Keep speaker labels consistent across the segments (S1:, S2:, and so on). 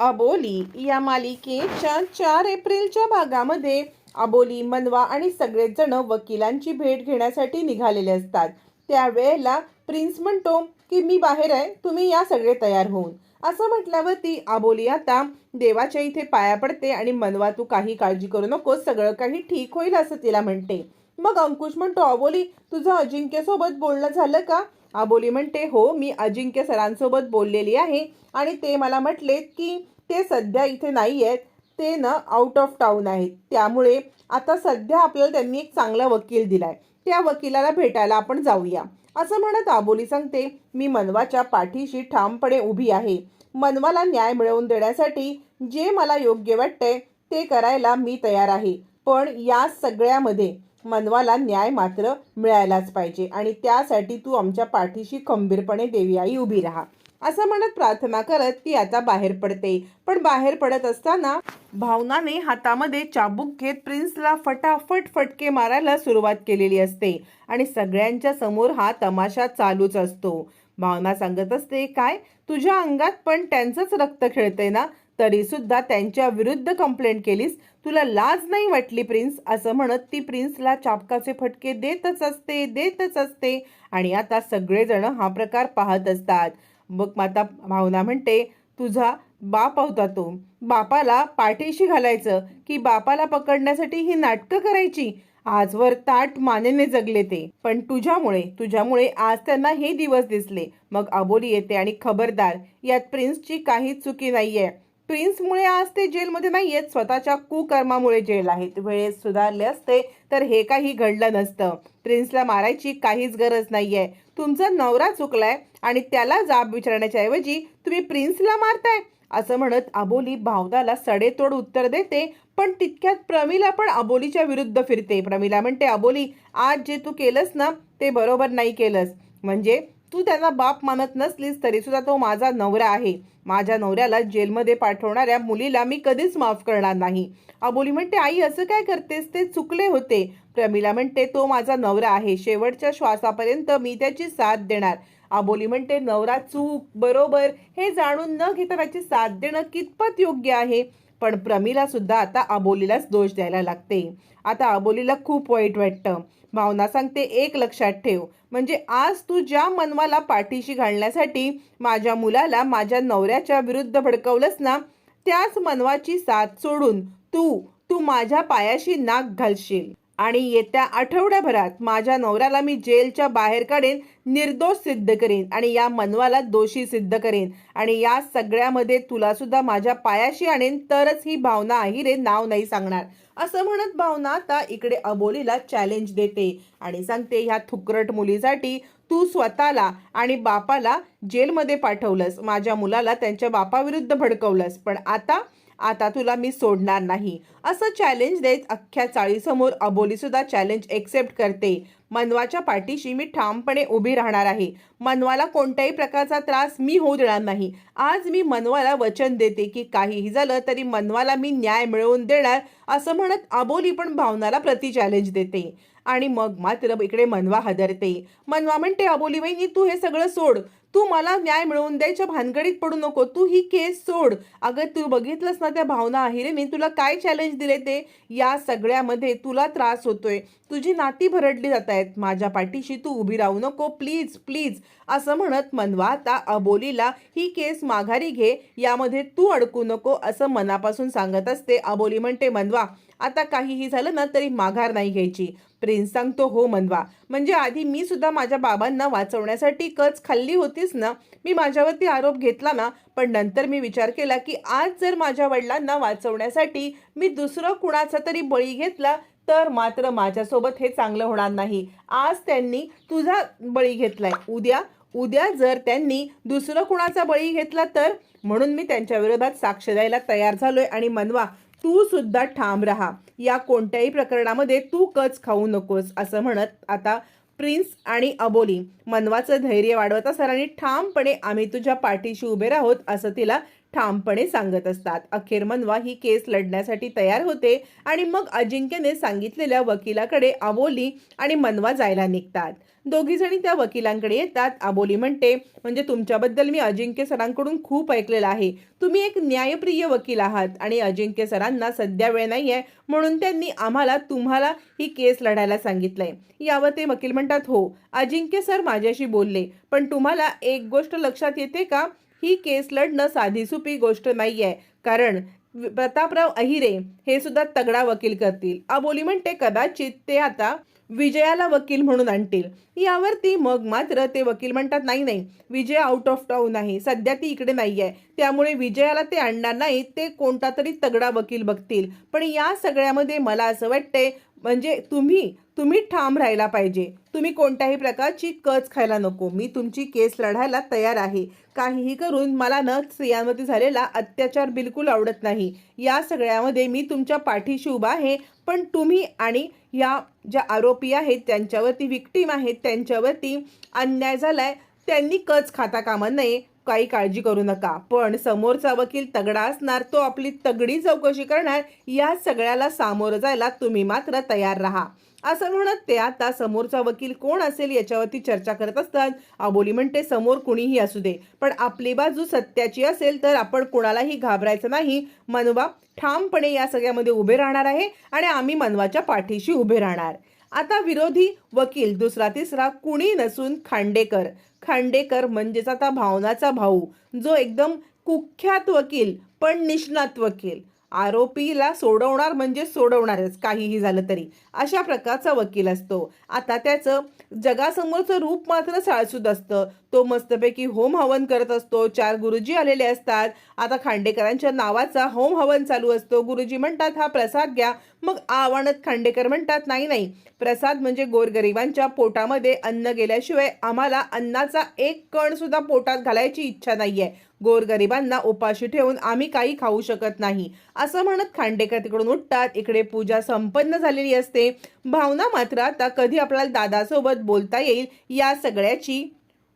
S1: अबोली या मालिकेच्या चार एप्रिलच्या भागामध्ये अबोली मनवा आणि सगळेच जण वकिलांची भेट घेण्यासाठी निघालेले असतात. त्यावेळेला प्रिन्स म्हणतो की मी बाहेर आहे तुम्ही या सगळे तयार होऊन. असं म्हटल्यावर ती अबोली आता देवाच्या इथे पाया पडते आणि मनवा तू काही काळजी करू नको सगळं काही ठीक होईल असं तिला म्हणते. मग अंकुश म्हणतो अबोली तुझं अजिंक्यसोबत बोलणं झालं का? अबोली म्हणते हो मी अजिंक्य सरांसोबत बोललेली आहे आणि ते मला म्हटलेत की ते सध्या इथे नाही आहेत ते ना आउट ऑफ टाऊन आहेत. त्यामुळे आता सध्या आपल्याला त्यांनी एक चांगला वकील दिलाय. त्या वकिलाला भेटायला आपण जाऊया. असं म्हणत आबोली सांगते मी मनवाच्या पाठीशी ठामपणे उभी आहे. मनवाला न्याय मिळवून देण्यासाठी जे मला योग्य वाटतंय ते करायला मी तयार आहे. पण या सगळ्यामध्ये मनवाला न्याय मात्र मिळायलाच पाहिजे आणि त्यासाठी तू आमच्या पाठीशी खंबीरपणे देवी आई उभी राहा. असं म्हणत प्रार्थना करत ती आता बाहेर पडते. पण बाहेर पडत असताना भावनाने हातामध्ये चाबूक घेत प्रिन्सला फटाफट फटके मारायला सुरुवात केलेली असते आणि सगळ्यांच्या समोर हा तमाशा चालूच असतो. भावना सांगत असते काय? तुझ्या अंगात पण त्यांचंच रक्त खेळते ना? तरी सुद्धा त्यांच्या विरुद्ध कंप्लेंट केलीस. तुला लाज नाही वाटली प्रिन्स असं म्हणत ती प्रिन्सला चापकाचे फटके देतच असते देतच असते. आणि आता सगळेजण हा प्रकार पाहत असतात. मग माता भावना म्हणते तुझा बाप होता तो. बापाला पाठीशी घालायचं की बापाला पकडण्यासाठी ही नाटकं करायची? आजवर ताट मानेने जगले ते. पण तुझ्यामुळे तुझ्यामुळे आज त्यांना हे दिवस दिसले. मग अबोली येते आणि खबरदार. यात प्रिन्सची काहीच चुकी नाहीये. प्रिन्समुळे आज ते जेलमध्ये नाही आहेत स्वतःच्या कुकर्मामुळे जेल आहेत. वेळेस सुधारले असते तर हे काही घडलं नसतं. प्रिन्सला मारायची काहीच गरज नाही आहे तुमचा नवरा चुकलाय आणि त्याला जाब विचारण्याच्या ऐवजी तुम्ही प्रिन्सला मारताय. असं म्हणत अबोली भावदाला सडेतोड उत्तर देते पण तितक्यात प्रमिला पण अबोलीच्या विरुद्ध फिरते. प्रमिला म्हणते अबोली आज जे तू केलंस ना ते बरोबर नाही केलंस. म्हणजे तू त्यांना बाप मानत नसलीस तरी सुद्धा तो माझा नवरा आहे. माझ्या नवऱ्याला जेलमध्ये पाठवणाऱ्या मुलीला मी कधीच माफ करणार नाही. अबोली म्हणते आई असं काय करतेस? ते चुकले होते. प्रमिला म्हणते तो माझा नवरा आहे. शेवटच्या श्वासापर्यंत मी त्याची साथ देणार. अबोली म्हणते नवरा चूक बरोबर. हे जाणून न घेता त्याची साथ देणं कितपत योग्य आहे? पण प्रमिला सुद्धा आता अबोलीलाच दोष द्यायला लागते. आता अबोलीला खूप वाईट वाटतं. भावना सांगते एक लक्षात ठेव. म्हणजे आज तू ज्या मनवाला पाठीशी घालण्यासाठी माझ्या मुलाला माझ्या नवऱ्याच्या विरुद्ध भडकवलंस ना त्याच मनवाची साथ सोडून तू तू माझ्या पायाशी नाक घालशील. आणि येत्या आठवड्याभरात माझ्या नवऱ्याला मी जेलच्या बाहेर काढेन निर्दोष सिद्ध करेन आणि या मनवाला दोषी सिद्ध करेन. आणि या सगळ्यामध्ये तुला सुद्धा माझ्या पायाशी आणेन तरच ही भावना आहे रे नाव नाही सांगणार. असं म्हणत भावना आता इकडे अबोलीला चॅलेंज देते आणि सांगते ह्या थुकरट मुलीसाठी तू स्वतःला आणि बापाला जेलमध्ये पाठवलंस. माझ्या मुलाला त्यांच्या बापाविरुद्ध भडकवलंस. पण आता आता तुला मी सोडणार नाही. असं चॅलेंज देत अख्ख्या चाळीसमोर अबोली सुद्धा चॅलेंज एक्सेप्ट करते. मनवाच्या पाठीशी मी ठामपणे उभी राहणार आहे. मनवाला कोणत्याही प्रकारचा त्रास मी होऊ देणार नाही. आज मी मनवाला वचन देते की काहीही झालं तरी मनवाला मी न्याय मिळवून देणार असं म्हणत अबोली पण भावनाला प्रति चॅलेंज देते. आणि मग मात्र इकडे मनवा हदरते. मनवा म्हणते अबोली वहिनी तू हे सगळं सोड. तू मला न्याय मिळवून द्यायच्या भानगडीत पडू नको. तू ही केस सोड. अगं तू बघितलंस ना त्या भावना अहिरेने तुला काय चॅलेंज दिले ते? या सगळ्यामध्ये तुला त्रास होतोय. तुझी नाती भरडली जात आहेत माझ्या पाठीशी. तू उभी राहू नको. प्लीज प्लीज असं म्हणत मनवा आता अबोलीला ही केस माघारी घे. यामध्ये तू अडकू नको. असं मनापासून सांगत असते अबोली. म्हणते मनवा आता काहीही झालं ना तरी माघार नाही घ्यायची. प्रिन्स सांगतो हो मनवा. म्हणजे आधी मी सुद्धा माझ्या बाबांना वाचवण्यासाठी कच खाल्ली होतीच ना मी माझ्यावरती आरोप घेतला ना पण नंतर मी विचार केला की आज जर माझ्या वडिलांना वाचवण्यासाठी मी दुसरं कुणाचा तरी बळी घेतला तर मात्र माझ्यासोबत हे चांगलं होणार नाही. आज त्यांनी तुझा बळी घेतलाय. उद्या उद्या जर त्यांनी दुसरं कुणाचा बळी घेतला तर? म्हणून मी त्यांच्या विरोधात साक्ष द्यायला तयार झालोय. आणि मनवा तू सुद्धा ठाम राहा. या कोणत्याही प्रकरणामध्ये तू कच खाऊ नकोस असं म्हणत आता प्रिन्स आणि अबोली. मनवाचं धैर्य वाढवत सरांनी आणि ठामपणे आम्ही तुझ्या पाठीशी उभे राहोत असं तिला ठामपणे सांगत असतात. अखेर मनवा ही केस लढण्यासाठी तयार होते आणि मग अजिंक्यने सांगितलेल्या वकिलाकडे आबोली आणि मनवा जायला निघतात. दोघी जणी त्या वकिलांकडे येतात. आबोली म्हणते म्हणजे तुमच्याबद्दल मी अजिंक्य सरांकडून खूप ऐकलेलं आहे. तुम्ही एक न्यायप्रिय वकील आहात आणि अजिंक्य सरांना सध्या वेळ नाही आहे म्हणून त्यांनी आम्हाला तुम्हाला ही केस लढायला सांगितलंय. यावर ते वकील म्हणतात हो अजिंक्य सर माझ्याशी बोलले पण तुम्हाला एक गोष्ट लक्षात येते का? ही केस लढणं साधी सुपी गोष्ट नाही आहे कारण प्रतापराव अहिरे हे सुद्धा तगडा वकील करतील. अबोली म्हणते कदाचित ते आता विजयाला वकील म्हणून आणतील. यावरती मग मात्र ते वकील म्हणतात नाही नाही विजय आउट ऑफ टाऊन आहे सध्या ती इकडे नाही आहे त्यामुळे विजयाला ते आणणार नाही ते कोणता तरी तगडा वकील बघतील. पण या सगळ्यामध्ये मला असं वाटतंय म्हणजे तुम्ही तुम्ही ठाम राहायला पाहिजे. तुम्ही कोणत्याही प्रकारची कच खायला नको. मी तुमची केस लढायला तयार आहे. काहीही करून मला न स्त्रियांवरती झालेला अत्याचार बिलकुल आवडत नाही. या सगळ्यामध्ये मी तुमच्या पाठीशी उभा आहे. पण तुम्ही आणि या ज्या आरोपी आहेत त्यांच्यावरती विक्टीम आहेत त्यांच्यावरती अन्याय झालाय त्यांनी कच खाता कामा नये. काही काळजी करू नका. पण समोरचा वकील तगडा असणार तो आपली तगडी चौकशी करणार या सगळ्याला सामोरं जायला तुम्ही मात्र तयार राहा. असं म्हणत ते आता समोरचा वकील कोण असेल याच्यावरती चर्चा करत असतात. अबोली म्हणते समोर कुणीही असू दे पण आपली बाजू सत्याची असेल तर आपण कुणालाही घाबरायचं नाही. मनवा ठामपणे या सगळ्यामध्ये उभे राहणार आहे आणि आम्ही मनवाच्या पाठीशी उभे राहणार. आता विरोधी वकील दुसरा तिसरा कुणी नसून खांडेकर. खांडेकर म्हणजेच आता भावनाचा भाऊ जो एकदम कुख्यात वकील पण निष्णात वकील. आरोपीला सोडवणार म्हणजे सोडवणारच काहीही झालं तरी. अशा प्रकारचा वकील असतो. आता त्याचं जगासमोरचं रूप मात्र साळसूद असतं. तो मस्तपैकी होम हवन करत असतो. चार गुरुजी आलेले असतात. आता खांडेकरांच्या नावाचा होम हवन चालू असतो. गुरुजी म्हणतात हा प्रसाद घ्या. मग आव्हानात खांडेकर म्हणतात नाही नाही. प्रसाद म्हणजे गोरगरिबांच्या पोटामध्ये अन्न गेल्याशिवाय आम्हाला अन्नाचा एक कण सुद्धा पोटात घालायची इच्छा नाही आहे गोरगरिबांना उपाशी ठेवून आम्ही काही खाऊ शकत नाही. असं म्हणत खांडेकर तिकडून उठतात. इकडे पूजा संपन्न झालेली असते. भावना मात्र आता कधी आपल्याला दादासोबत बोलता येईल या सगळ्याची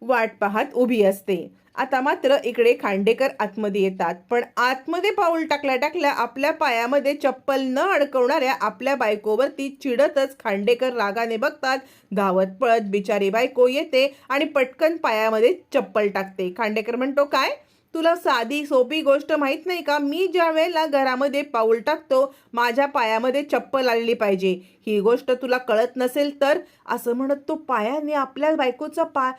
S1: वाट पाहत उभी असते. आता मात्र इकडे खांडेकर आतमध्ये येतात. पण आतमध्ये पाऊल टाकल्या टाकल्या आपल्या पायामध्ये चप्पल न अडकवणाऱ्या आपल्या बायकोवरती चिडतच खांडेकर रागाने बघतात. धावत पळत बिचारी बायको येते आणि पटकन पायामध्ये चप्पल टाकते. खांडेकर म्हणतो काय? तुला साधी सोपी गोष्ट माहीत नाही का? मी ज्या वेळेला घरामध्ये पाऊल टाकतो माझ्या पायामध्ये चप्पल आलेली पाहिजे. ही गोष्ट तुला कळत नसेल तर असं म्हणत तो पायाने आपल्या बायकोचा पा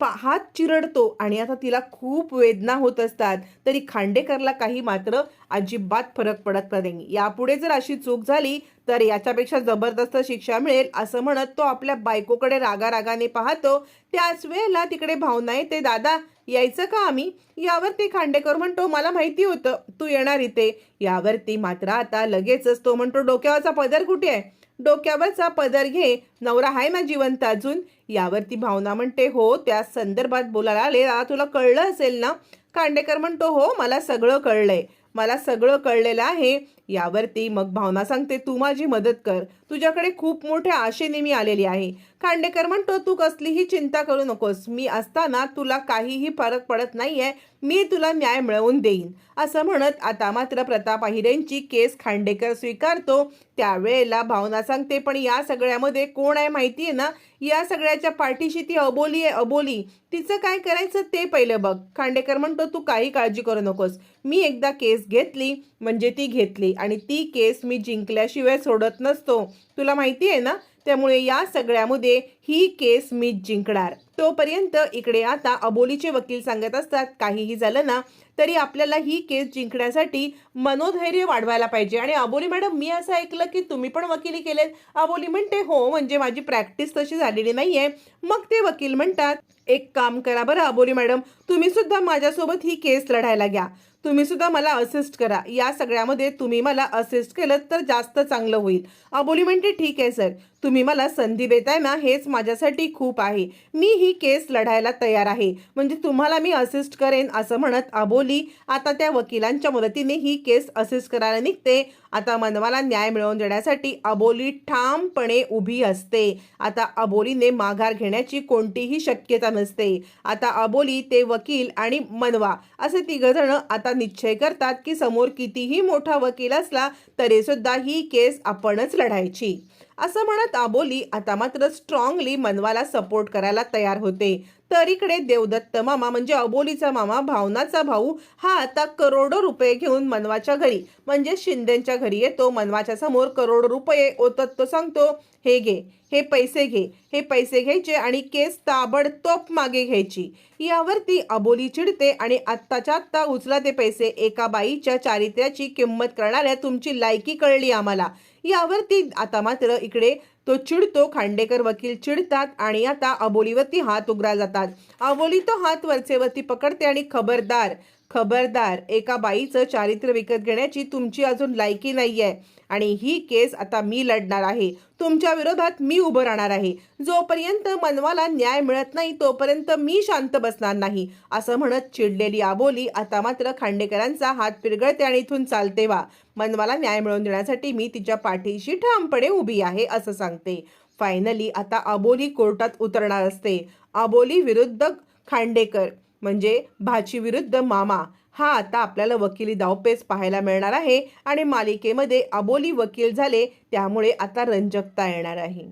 S1: पा हात चिरडतो आणि आता तिला खूप वेदना होत असतात. तरी खांडेकरला काही मात्र अजिबात फरक पडत नाही. यापुढे जर अशी चूक झाली तर याच्यापेक्षा जबरदस्त शिक्षा मिळेल असं म्हणत तो आपल्या बायकोकडे रागारागाने पाहतो. त्याच वेळेला तिकडे भावना येते दादा यायचं का आम्ही? यावर ते खांडेकर म्हणतो मला माहिती होतं तू येणार इथे. यावरती मात्र आता लगेचच तो म्हणतो डोक्यावरचा पदर कुठे आहे? डोक्यावरचा पदर घे. नवरा आहे ना जिवंत अजून. यावरती भावना म्हणते हो त्या संदर्भात बोलायला आले. तुला कळलं असेल ना? खांडेकर म्हणतो हो मला सगळं कळलंय. मला सगळं कळलेलं आहे. यावरती मग भावना सांगते तू माझी मदत कर. तुझ्याकडे खूप मोठ्या आशेने मी आलेली आहे. खांडेकर म्हणतो तू कसलीही चिंता करू नकोस. मी असताना तुला काहीही फरक पडत नाहीये. मी तुला न्याय मिळवून देईन. असं म्हणत आता मात्र प्रताप अहिरेंची केस खांडेकर स्वीकारतो. त्यावेळेला भावना सांगते पण या सगळ्यामध्ये कोण आहे माहिती आहे ना? या सगळ्याच्या पाठीशी ती अबोली आहे अबोली. तिचं काय करायचं ते पहिलं बघ. खांडेकर म्हणतो तू काही काळजी करू नकोस. मी एकदा केस घेतली म्हणजे ती घेतली. आणि ती केस मी जिंकल्याशिवाय सोडत नसतो. तुला माहिती आहे ना? त्यामुळे या सगळ्यामध्ये ही केस मी जिंकणार. तोपर्यंत इकडे आता अबोलीचे वकील सांगत असतात काहीही झालं ना तरी आपल्याला ही केस जिंकण्यासाठी मनोधैर्य वाढवायला पाहिजे. आणि अबोली मॅडम मी असं ऐकलं की तुम्ही पण वकिली केलेत. अबोली म्हणते हो म्हणजे माझी प्रॅक्टिस तशी झालेली नाही आहे मग ते वकील म्हणतात एक काम करा बरं अबोली मॅडम तुम्ही सुद्धा माझ्यासोबत ही केस लढायला घ्या. तुम्ही सुद्धा मला असिस्ट करा. या सगळ्यामध्ये तुम्ही मला असिस्ट केलं तर जास्त चांगलं होईल. अबोली म्हणते ठीक आहे सर तुम्ही मला संधी देताय ना हेच माझ्यासाठी खूप आहे. मी ही केस लढायला तयार आहे. म्हणजे तुम्हाला मी असिस्ट करेन असं म्हणत अबोली आता त्या वकिलांच्या मदतीने ही केस असिस्ट करायला निघते. आता मनवाला न्याय मिळवून देण्यासाठी अबोली ठामपणे उभी असते. आता अबोलीने माघार घेण्याची कोणतीही शक्यता नसते. आता अबोली ते वकील आणि मनवा असे तिघजण आता निश्चय करतात की समोर कितीही मोठा वकील असला तरी सुद्धा ही केस आपणच लढायची. असं म्हणत आबोली आता मात्र स्ट्रॉंगली मनवाला सपोर्ट करायला तयार होते. तर इकडे देवदत्त मामा म्हणजे अबोलीचा मामा भावनाचा भाऊ हा आता करोडो रुपये घेऊन मनवाच्या घरी म्हणजे शिंदेच्या घरी येतो. मनवाच्या समोर करोडो रुपये ओतत तो सांगतो हे घे हे पैसे घे हे पैसे घ्यायचे आणि केस ताबडतोब मागे घ्यायची. यावरती अबोली चिडते आणि आत्ताच्या आत्ता उचला ते पैसे एका बाईच्या चारित्र्याची किंमत करणाऱ्या तुमची लायकी कळली आम्हाला. यावरती आता मात्र इकडे तो चिडतो खांडेकर वकील चिडतात आणि आता अबोलीवरती हात उघडा जातात. अबोली तो हात वरचेवरती पकडते आणि खबरदार खबरदार. एका बाईचं चारित्र्य विकत घेण्याची तुमची अजून लायकी नाही आहे आणि ही केस आता मी लढणार आहे. तुमच्या विरोधात मी उभं राहणार आहे. जोपर्यंत मनवाला न्याय मिळत नाही तोपर्यंत मी शांत बसणार नाही. असं म्हणत चिडलेली आबोली आता मात्र खांडेकरांचा हात पिरगळते आणि इथून चालते वा. मनवाला न्याय मिळवून देण्यासाठी मी तिच्या पाठीशी ठामपणे उभी आहे असं सांगते. फायनली आता अबोली कोर्टात उतरणार असते. अबोली विरुद्ध खांडेकर. म्हणजे भाची विरुद्ध मामा. हा आता आपल्याला वकिली दावपेच पाहायला मिळणार आहे आणि मालिकेमध्ये अबोली वकील झाले त्यामुळे आता रंजकता येणार आहे.